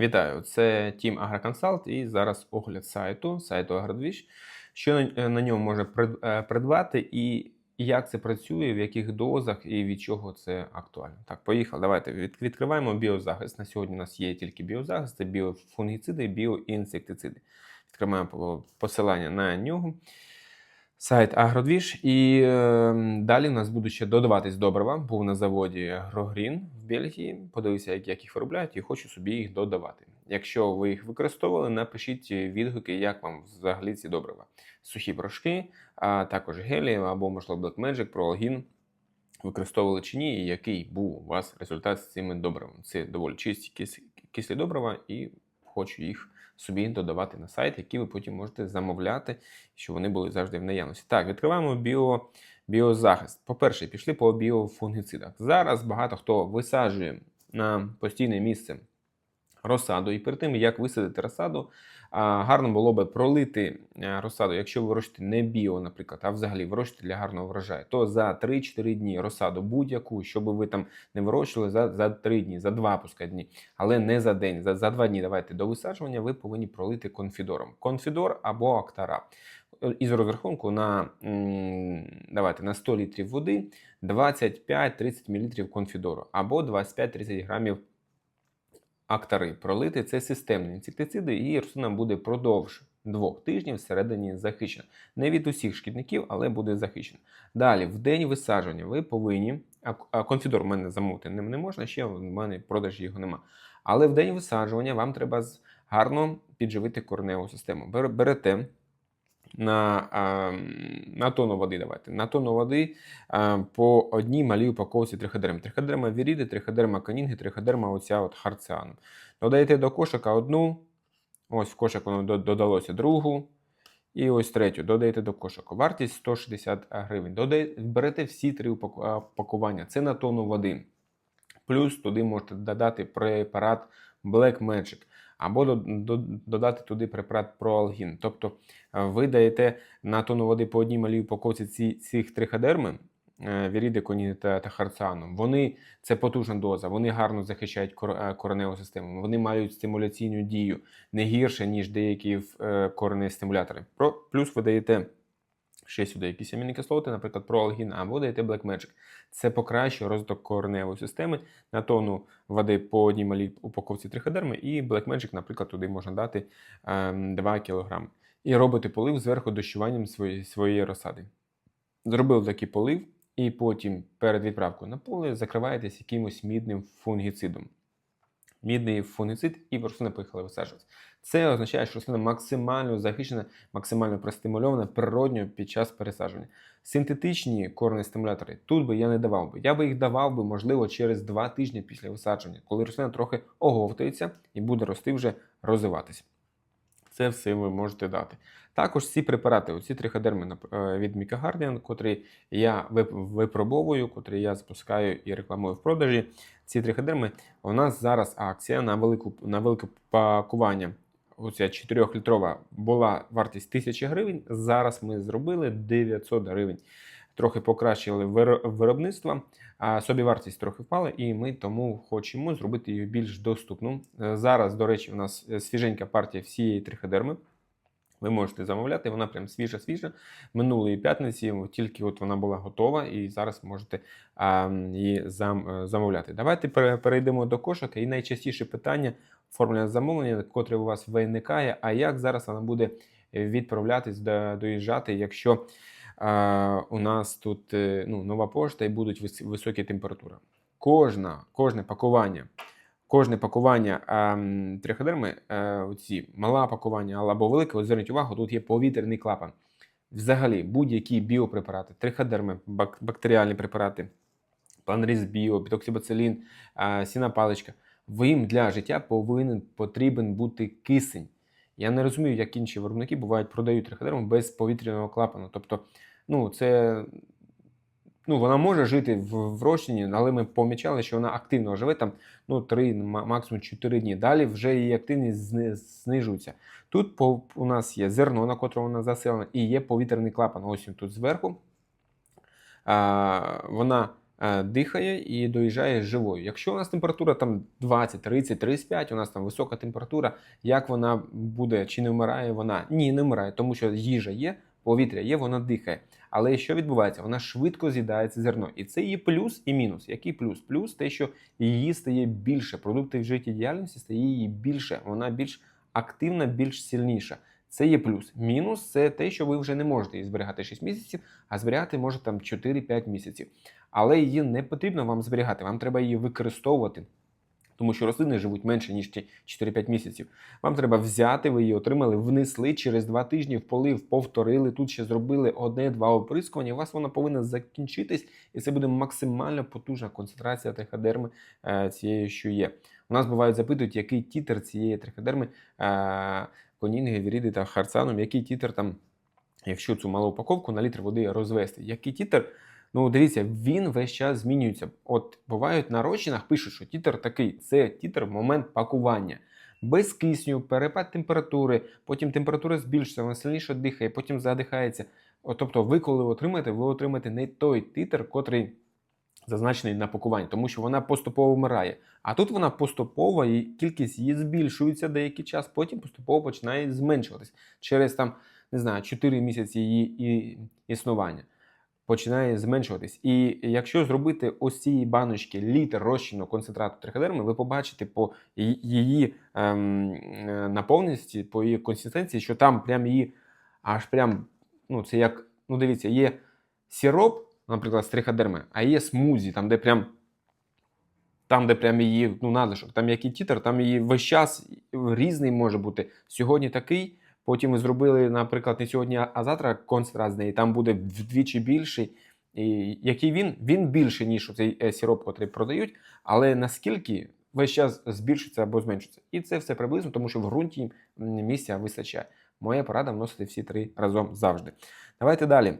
Вітаю, це Тім Агроконсалт і зараз огляд сайту, сайту Агродвіж. Що на, на ньому можна е, придбати і як це працює, в яких дозах і від чого це актуально. Так, поїхали. Давайте відкриваємо біозахист. На сьогодні у нас є тільки біозахист, це біофунгіциди, біоінсектициди. Відкриваємо посилання на нього. Сайт Агродвіж. І е, далі в нас будуть ще додаватись добрива. Був на заводі Агрогрін в Бельгії. Подивився, як, як їх виробляють, і хочу собі їх додавати. Якщо ви їх використовували, напишіть відгуки, як вам взагалі ці добрива. Сухі порошки, а також гелі або, можливо, Blackmagic, Proalgin використовували чи ні, і який був у вас результат з цими добривами. Це доволі чисті кислі добрива, і хочу їх собі додавати на сайт, які ви потім можете замовляти, щоб вони були завжди в наявності. Так, відкриваємо біо, біозахист. По-перше, пішли по біофунгіцидах. Зараз багато хто висаджує на постійне місце розсаду, і перед тим, як висадити розсаду, гарно було би пролити е, розсаду, якщо ви вирощуєте не біо, наприклад, а взагалі вирощуєте для гарного врожаю, то за 3-4 дні розсаду будь-яку, щоб ви там не вирощували за, за 3 дні, за 2 пускай дні, але не за день, за, за 2 дні давайте до висаджування ви повинні пролити конфідором. Конфідор або актара. Із розрахунку на, давайте, на 100 літрів води 25-30 мл конфідору або 25-30 грамів актари пролити це системні інсектициди, і рослина буде продовж двох тижнів всередині захищена. Не від усіх шкідників, але буде захищена. Далі, в день висадження, ви повинні. А конфідор в мене замовити не, не можна, ще в мене в продажі його нема. Але в день висаджування вам треба гарно підживити кореневу систему. Берете на, на тонну води, давайте. На тонну води по одній малій упаковці триходерм. Триходерма віріди, триходерма канінги, триходерма оця от харціану. Додаєте до кошика одну, ось в кошик воно додалося другу, і ось третю додаєте до кошику. Вартість 160 гривень. Додає, берете всі три пакування. Це на тонну води. Плюс туди можете додати препарат Black Magic. Або до- до- додати туди препарат Proalgin. Тобто е, ви даєте на тонну води по одній малій упаковці ці, цих триходерми, е, коні та, та харціану. Вони це потужна доза, вони гарно захищають кор- е, кореневу систему. Вони мають стимуляційну дію не гірше, ніж деякі кореневі стимулятори. Про, плюс ви даєте ще сюди якісь амінокислоти, наприклад, проалгін, або даєте Black Magic. Це покращує розвиток кореневої системи на тонну води по одній малій упаковці триходерми, і Black Magic, наприклад, туди можна дати ем, 2 кг. І робити полив зверху дощуванням своєї, своєї розсади. Зробив такий полив, і потім перед відправкою на поле закриваєтесь якимось мідним фунгіцидом. Мідний фунгіцид і рослина поїхала висаджуватися. Це означає, що рослина максимально захищена, максимально простимульована природньо під час пересадження. Синтетичні корені стимулятори тут би я не давав би. Я би їх давав би, можливо, через 2 тижні після висадження, коли рослина трохи оговтується і буде рости вже розвиватися. Це все ви можете дати. Також ці препарати, оці триходерми е, від Guardian, котрі я випробовую, котрі я запускаю і рекламую в продажі. Ці триходерми у нас зараз акція на велику на велике пакування. Оця 4-літрова була вартість 1000 гривень. Зараз ми зробили 900 гривень. Трохи покращили виро- виробництво, а собівартість трохи впала, і ми тому хочемо зробити її більш доступну. Е, Зараз, до речі, у нас е, свіженька партія всієї триходерми. Ви можете замовляти, вона прям свіжа-свіжа. Минулої п'ятниці тільки от вона була готова, і зараз можете а, її зам, е, замовляти. Давайте перейдемо до кошика. І найчастіше питання оформлення замовлення, котре у вас виникає. А як зараз вона буде відправлятись, до- доїжджати, якщо а, у нас тут е, ну, нова пошта і будуть високі температури? Кожна, кожне пакування кожне пакування ем, триходерми, е, оці мала пакування або велике, от зверніть увагу, тут є повітряний клапан. Взагалі, будь-які біопрепарати, триходерми, бак- бактеріальні препарати, планріз біо, підоксибацилін, е, сіна паличка. Їм для життя повинен потрібен бути кисень. Я не розумію, як інші виробники бувають, продають триходерму без повітряного клапану. Тобто, ну, це ну, вона може жити в, в розчині, але ми помічали, що вона активно живе там ну, 3, ма- максимум 4 дні. Далі вже її активність зни- знижується. Тут по, у нас є зерно, на котрому вона заселена, і є повітряний клапан. Ось він тут зверху. А, вона е, дихає і доїжджає живою. Якщо у нас температура там 20, 30, 35, у нас там висока температура, як вона буде, чи не вмирає вона? Ні, не вмирає, тому що їжа є, повітря є, вона дихає. Але що відбувається? Вона швидко з'їдається зерно. І це є плюс і мінус. Який плюс? Плюс те, що її стає більше. Продукти в життєдіяльності стає її більше. Вона більш активна, більш сильніша. Це є плюс. Мінус це те, що ви вже не можете її зберігати 6 місяців, а зберігати можете там 4-5 місяців. Але її не потрібно вам зберігати, вам треба її використовувати. Тому що рослини живуть менше, ніж 4-5 місяців. Вам треба взяти, ви її отримали, внесли через 2 тижні в полив, повторили, тут ще зробили одне-два оприскування. У вас вона повинна закінчитись, і це буде максимально потужна концентрація триходерми е, цієї, що є. У нас бувають запитують, який тітер цієї триходерми е, конінги, віріди та харцаном, який тітер там, якщо цю малу упаковку на літр води розвести. Який тітер? Ну, дивіться, він весь час змінюється. От бувають на розчинах, пишуть, що тітер такий, це тітер в момент пакування. Без кисню, перепад температури, потім температура збільшується, вона сильніше дихає, потім задихається. От, тобто, ви, коли отримаєте, ви отримаєте не той титр, котрий зазначений на пакуванні, тому що вона поступово вмирає. А тут вона поступово, і кількість її збільшується деякий час, потім поступово починає зменшуватись через там, не знаю, 4 місяці її існування. Починає зменшуватись. І якщо зробити ось цієї баночки літр розчину концентрату триходерми, ви побачите по її ем, е, наповненості, по її консистенції, що там прям її аж прям, ну це як, ну дивіться, є сироп, наприклад, з триходерми, а є смузі, там, де прям там, де прям її ну, надлишок, там який тітр, там її весь час різний може бути. Сьогодні такий, потім ми зробили, наприклад, не сьогодні, а завтра концентрат з неї, там буде вдвічі більший. І Який він? Він більший, ніж цей е, сироп, який продають, але наскільки весь час збільшиться або зменшується. І це все приблизно, тому що в ґрунті місця вистачає. Моя порада вносити всі три разом завжди. Давайте далі.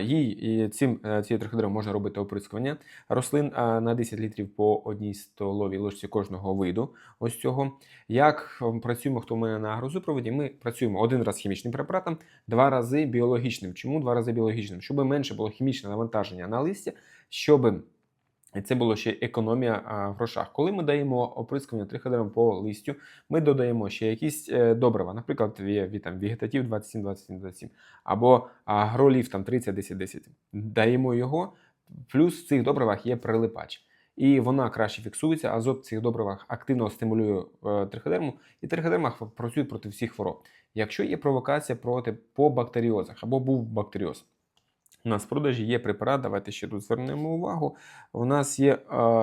Їй цим е, цією триходером можна робити оприскування рослин на 10 літрів по одній столовій ложці кожного виду. Ось цього. Як працюємо, хто в мене на агрозупроводі, ми працюємо один раз хімічним препаратом, два рази біологічним. Чому два рази біологічним? Щоб менше було хімічне навантаження на листя, щоб це було ще економія в грошах. Коли ми даємо оприскування триходером по листю, ми додаємо ще якісь е, добрива, наприклад, там, вегетатив 27, 27, 27, або агроліф там 30, 10, 10. Даємо його, плюс в цих добривах є прилипач. І вона краще фіксується, азот в цих добривах активно стимулює е, триходерму, і триходерма працює проти всіх хвороб. Якщо є провокація проти по бактеріозах або був бактеріоз. У нас в продажі є препарат, давайте ще тут звернемо увагу. У нас є е,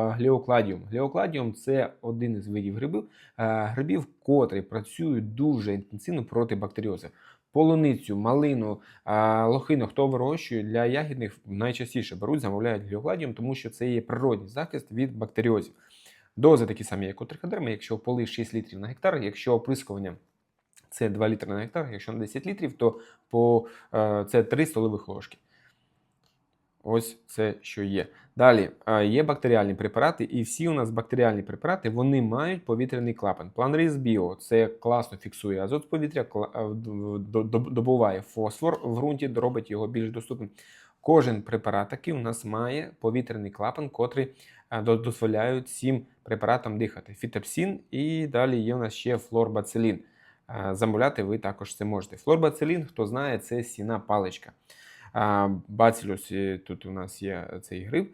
гліокладіум. Гліокладіум це один із видів грибів, е, грибів, котрі працюють дуже інтенсивно проти бактеріозу. Полуницю, малину, е, лохину, хто вирощує для ягідних, найчастіше беруть, замовляють гліокладіум, тому що це є природний захист від бактеріозів. Дози такі самі, як у триходерми, якщо полив 6 літрів на гектар, якщо оприскування це 2 літри на гектар, якщо на 10 літрів, то по, це 3 столових ложки. Ось це що є. Далі є бактеріальні препарати, і всі у нас бактеріальні препарати вони мають повітряний клапан. Планріз Біо це класно фіксує азот з повітря, добуває фосфор в ґрунті, робить його більш доступним. Кожен препарат такий у нас має повітряний клапан, котрий дозволяє цим препаратам дихати. Фітопсин і далі є у нас ще флорбацилін. Замовляти ви також це можете. Флорбацилін, хто знає, це сіна паличка. Бацилюс, тут у нас є цей гриб.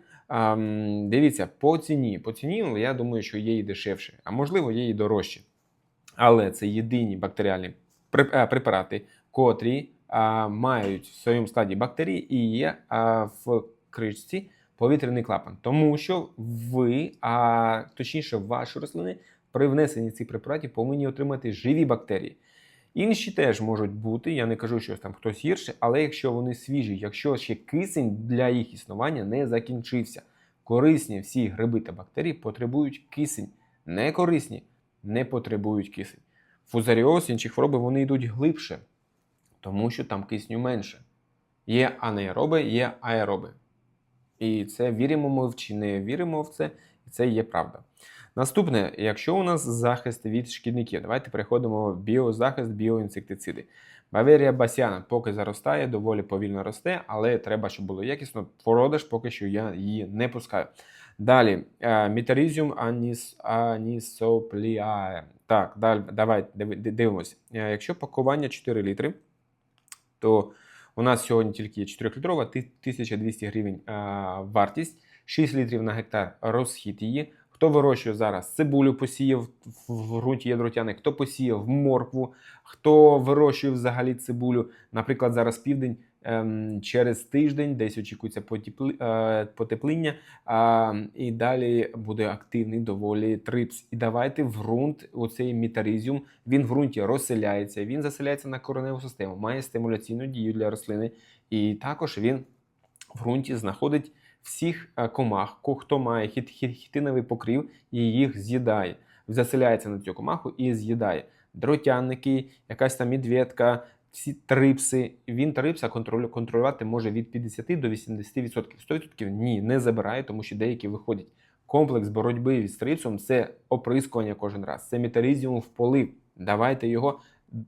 Дивіться, по ціні. По ціні, ну, я думаю, що є і дешевше, а можливо, є і дорожче. Але це єдині бактеріальні препарати, котрі мають в своєму складі бактерії і є в кришці повітряний клапан. Тому що ви, а точніше, ваші рослини при внесенні цих препаратів повинні отримати живі бактерії. Інші теж можуть бути, я не кажу, що там хтось гірше, але якщо вони свіжі, якщо ще кисень для їх існування не закінчився. Корисні всі гриби та бактерії потребують кисень. Не корисні не потребують кисень. Фузаріоз, інші хвороби вони йдуть глибше, тому що там кисню менше. Є анаероби, є аероби. І це віримо ми в чи не віримо в це, і це є правда. Наступне, якщо у нас захист від шкідників, давайте переходимо в біозахист, біоінсектициди. Баверія басяна поки заростає, доволі повільно росте, але треба, щоб було якісно. Продаж поки що я її не пускаю. Далі, Мітерізіум аніс, анісопліає. Так, далі, давай дивимося. Якщо пакування 4 літри, то у нас сьогодні тільки 4-літрова, 1200 гривень вартість, 6 літрів на гектар розхід її. Хто вирощує зараз цибулю, посіяв в ґрунті ядротяник, хто посіяв моркву, хто вирощує взагалі цибулю. Наприклад, зараз південь ем, через тиждень десь очікується е, потепління, е, і далі буде активний доволі трипс. І давайте в ґрунт оцей мітарізіум, він в ґрунті розселяється, він заселяється на кореневу систему, має стимуляційну дію для рослини, і також він в ґрунті знаходить всіх е, комах, хто має хіт, хіт, хітиновий покрив і їх з'їдає. Заселяється на цю комаху і з'їдає. Дротянники, якась там медведка, всі трипси. Він трипса контролювати може від 50 до 80%. 100% ні, не забирає, тому що деякі виходять. Комплекс боротьби з трипсом це оприскування кожен раз. Це метарізіум в полив. Давайте його.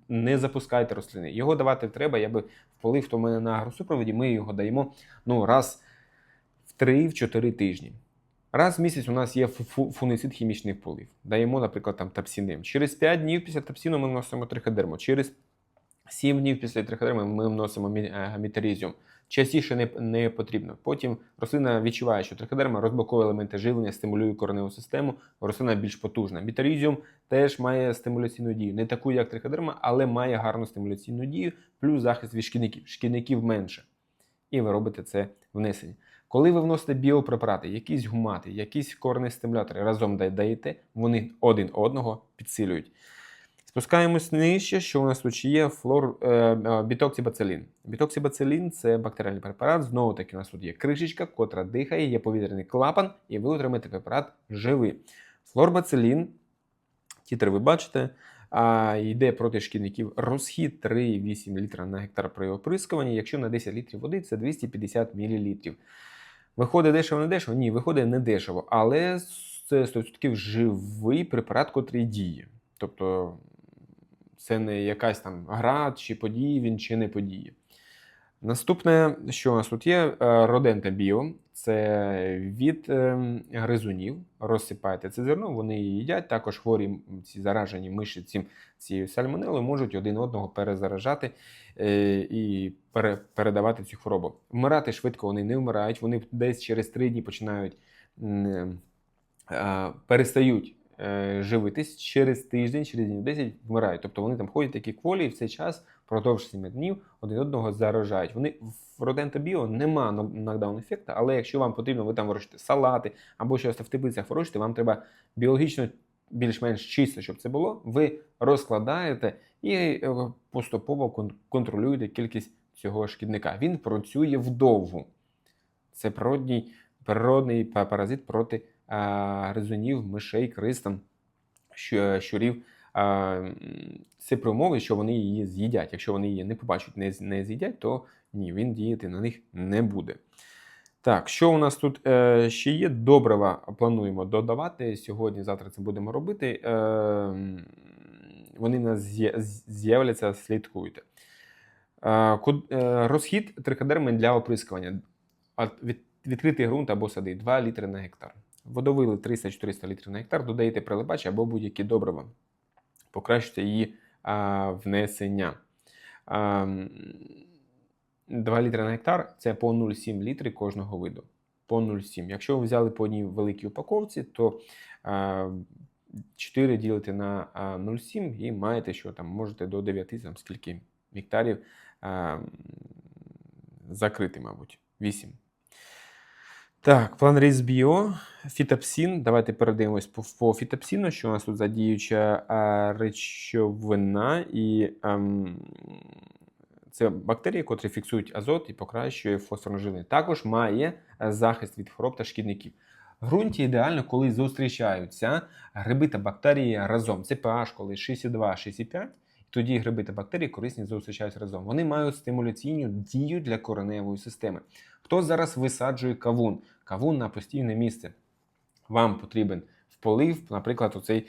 Не запускайте рослини. Його давати треба. Я би в полив, то в мене на агросупроводі, ми його даємо ну, раз 3-4 тижні. Раз в місяць у нас є фуницид хімічний полив. Даємо, наприклад, там тапсіним. Через 5 днів після тапсіну ми вносимо триходерму. Через 7 днів після триходерми ми вносимо мітерізіум. Частіше не не потрібно. Потім рослина відчуває, що триходерма розблоковує елементи живлення, стимулює кореневу систему, рослина більш потужна. Мітерізіум теж має стимуляційну дію. Не таку, як триходерма, але має гарну стимуляційну дію, плюс захист від шкідників. Шкідників менше. І ви робите це внесення. Коли ви вносите біопрепарати, якісь гумати, якісь корні стимулятори разом даєте, вони один одного підсилюють. Спускаємось нижче, що у нас тут є флор е, е, бітоксибацилін. Бітоксибацилін це бактеріальний препарат. Знову таки, у нас тут є кришечка, котра дихає, є повітряний клапан, і ви отримаєте препарат живий. Флорбацилін, тітр ви бачите, а, йде проти шкідників розхід 3,8 літра на гектар при оприскуванні. Якщо на 10 літрів води, це 250 мл. Виходить дешево, не дешево? Ні, виходить не дешево, але це 100% живий препарат, котрий діє. Тобто це не якась там гра, чи подіє він, чи не подіє. Наступне, що у нас тут є, е, Родента Біо, це від ем, гризунів. Розсипаєте це зерно, вони її їдять. Також хворі ці заражені миші цим, цією сальмонелою можуть один одного перезаражати е, і пере, передавати цю хворобу. Вмирати швидко вони не вмирають, вони десь через три дні починають е, перестають Е, живитись через тиждень, через день 10 вмирають. Тобто вони там ходять такі кволі і в цей час впродовж 7 днів один одного заражають. Вони в Родента Біо нема нокдаун ефекту, але якщо вам потрібно, ви там вирощуєте салати або щось в теплицях вирощуєте, вам треба біологічно більш-менш чисто, щоб це було. Ви розкладаєте і е, поступово контролюєте кількість цього шкідника. Він працює вдовгу. Це природній, природний паразит проти гризунів, мишей, кристан, щурів. Це при умові, що вони її з'їдять. Якщо вони її не побачать, не не з'їдять, то ні, він діяти на них не буде. Так, що у нас тут е, ще є? Добрива плануємо додавати. Сьогодні, завтра це будемо робити. Е, Вони нас з'являться, слідкуйте. Е, розхід трикадерми для оприскування. Від, Відкритий ґрунт або сади 2 літри на гектар. Водовили 300-400 літрів на гектар, додаєте прилипач або будь-які добрива. Покращуйте її а, внесення. А, 2 літри на гектар це по 0,7 літри кожного виду. По 0,7. Якщо ви взяли по одній великій упаковці, то 4 ділите на 0,7 і маєте, що там можете до 9 там, скільки гектарів закрити, мабуть, 8. Так, план рейс біо, фітапсін. Давайте передивимось по, по фітапсіну, що у нас тут задіюча а, речовина, і а, ем, це бактерії, котрі фіксують азот і покращує фосфорножини. Також має е, захист від хвороб та шкідників. В ґрунті ідеально, коли зустрічаються гриби та бактерії разом. Це pH, коли 6,2-6,5. Тоді гриби та бактерії корисні зустрічаються разом. Вони мають стимуляційну дію для кореневої системи. Хто зараз висаджує кавун? Кавун на постійне місце. Вам потрібен полив, наприклад, оцей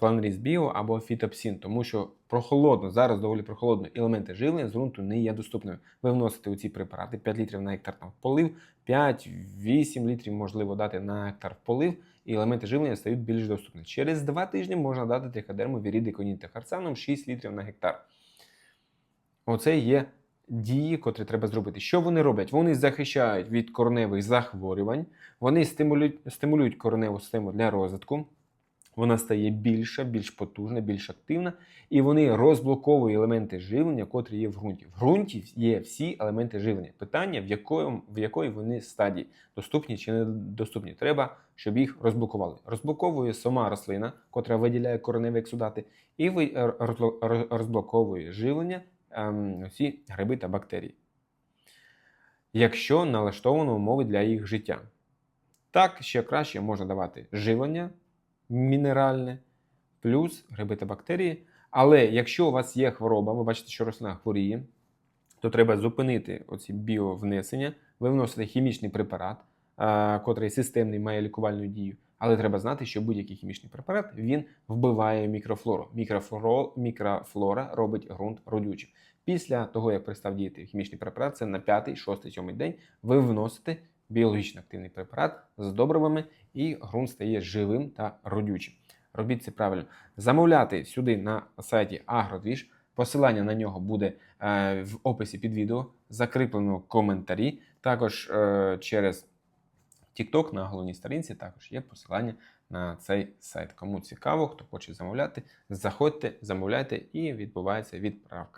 планріз біо або фітопсін, тому що прохолодно, зараз доволі прохолодно, елементи живлення з ґрунту не є доступними. Ви вносите у ці препарати 5 літрів на гектар там в полив, 5-8 літрів можливо дати на гектар в полив, і елементи живлення стають більш доступні. Через 2 тижні можна дати триходерму віріди коніти харцаном 6 літрів на гектар. Оце є дії, котрі треба зробити. Що вони роблять? Вони захищають від кореневих захворювань, вони стимулюють, стимулюють кореневу систему для розвитку. Вона стає більша, більш потужна, більш активна, і вони розблоковують елементи живлення, котрі є в ґрунті. В ґрунті є всі елементи живлення. Питання, в якої, в якої вони стадії доступні чи недоступні. Треба, щоб їх розблокували. Розблоковує сама рослина, котра виділяє кореневі ексудати, і е, розбло- роз- розблоковує живлення ем, всі гриби та бактерії. Якщо налаштовано умови для їх життя. Так, ще краще можна давати живлення мінеральне, плюс гриби та бактерії. Але якщо у вас є хвороба, ви бачите, що рослина хворіє, то треба зупинити оці біовнесення, ви вносите хімічний препарат, а, котрий системний має лікувальну дію. Але треба знати, що будь-який хімічний препарат він вбиває мікрофлору. Мікрофлора, мікрофлора робить ґрунт родючим. Після того, як перестав діяти хімічний препарат, це на 5, 6, 7 день ви вносите біологічно активний препарат з добривами, і ґрунт стає живим та родючим. Робіть це правильно. Замовляти сюди на сайті AgroDwish. Посилання на нього буде е, в описі під відео, закріплено в коментарі. Також е, через TikTok на головній сторінці також є посилання на цей сайт. Кому цікаво, хто хоче замовляти, заходьте, замовляйте і відбувається відправка.